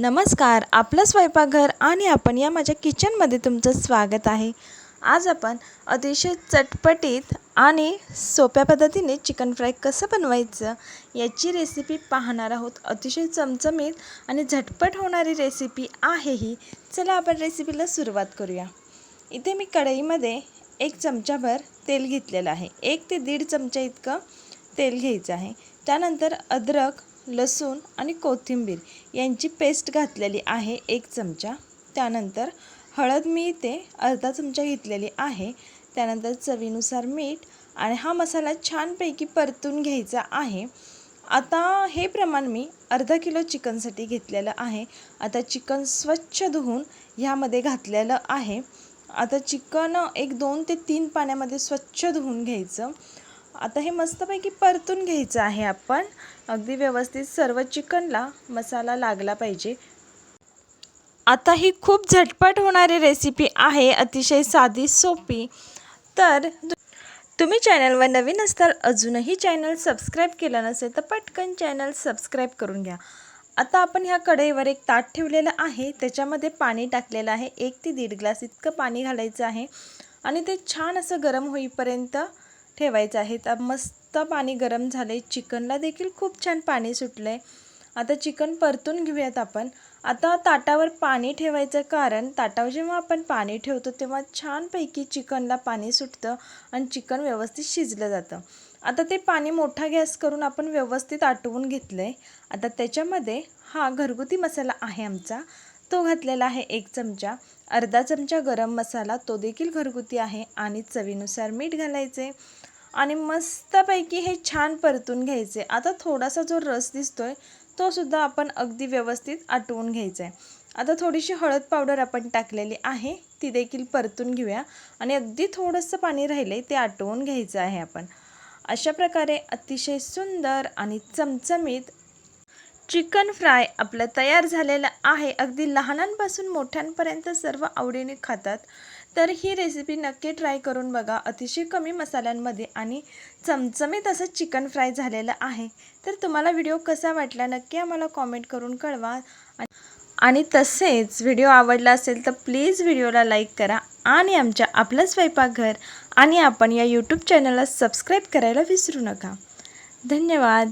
नमस्कार आपलं स्वयंपाकघर आणि आपण या माझ्या किचनमध्ये तुमचं स्वागत आहे. आज आपण अतिशय चटपटीत आणि सोप्या पद्धतीने चिकन फ्राय कसं बनवायचं याची रेसिपी पाहणार आहोत. अतिशय चमचमीत आणि झटपट होणारी रेसिपी आहे ही. चला आपण रेसिपीला सुरुवात करूया. इथे मी कढईमध्ये एक चमचाभर तेल घेतलेलं आहे. एक ते दीड चमचा इतकं तेल घ्यायचं आहे. त्यानंतर अद्रक लसूण आणि कोथिंबीर यांची पेस्ट घातलेली आहे एक चमचा. त्यानंतर हळद मी इथे अर्धा चमचा घेतलेली आहे. त्यानंतर चवीनुसार मीठ आणि हा मसाला छानपैकी परतून घ्यायचा आहे. आता हे प्रमाण मी अर्धा किलो चिकनसाठी घेतलेलं आहे. आता चिकन स्वच्छ धुवून ह्यामध्ये घातलेलं आहे. आता चिकन एक दोन ते तीन पाण्यामध्ये स्वच्छ धुवून घ्यायचं. आता हे मस्तपैकी परतून घ्यायचं आहे आपण. अगदी व्यवस्थित सर्व चिकनला मसाला लागला पाहिजे. आता ही खूप झटपट होणारी रेसिपी आहे अतिशय साधी सोपी. तर तुम्ही चॅनलवर नवीन असताल अजूनही चॅनल सबस्क्राईब केलं नसेल तर पटकन चॅनल सबस्क्राईब करून घ्या. आता आपण ह्या कढईवर एक ताट ठेवलेलं आहे त्याच्यामध्ये पाणी टाकलेलं आहे. एक ते दीड ग्लास इतकं पाणी घालायचं आहे. आणि ते छान असं गरम होईपर्यंत ठेवायचं आहे. तर मस्त पाणी गरम झालं आहे चिकनला देखील खूप छान पाणी सुटलं आहे आता चिकन परतून घेऊयात आपण. आता ताटावर पाणी ठेवायचं कारण ताटावर जेव्हा आपण पाणी ठेवतो तेव्हा छानपैकी चिकनला पाणी सुटतं आणि चिकन व्यवस्थित शिजलं जातं. आता ते पाणी मोठा गॅस करून आपण व्यवस्थित आटवून घेतलं आहे आता त्याच्यामध्ये हा घरगुती मसाला आहे आमचा. तो घातलेला आहे एक चमचा. अर्धा चमचा गरम मसाला तो देखील घरगुती आहे आणि चवीनुसार मीठ घालायचे आणि मस्तपैकी हे छान परतून घ्यायचे. आता थोडासा जो रस दिसतोय तो सुद्धा आपण अगदी व्यवस्थित आटवून घ्यायचा आहे. आता थोडीशी हळद पावडर आपण टाकलेली आहे ती देखील परतून घेऊया आणि अगदी थोडंसं पाणी राहिलं आहे ते आटवून घ्यायचं आहे आपण. अशा प्रकारे अतिशय सुंदर आणि चमचमीत चिकन फ्राय आपलं तयार झालेलं आहे. अगदी लहानांपासून मोठ्यांपर्यंत सर्व आवडीने खातात. तर ही रेसिपी नक्की ट्राय करून बघा. अतिशय कमी मसाल्यांमध्ये आणि चमचमीत असं चिकन फ्राय झालेलं आहे. तर तुम्हाला व्हिडिओ कसा वाटला नक्की आम्हाला कॉमेंट करून कळवा. आणि तसेच व्हिडिओ आवडला असेल तर प्लीज व्हिडिओला लाईक करा. आणि आमच्या आपलं स्वयंपाकघर आणि आपण या यूट्यूब चॅनलला सबस्क्राईब करायला विसरू नका. धन्यवाद.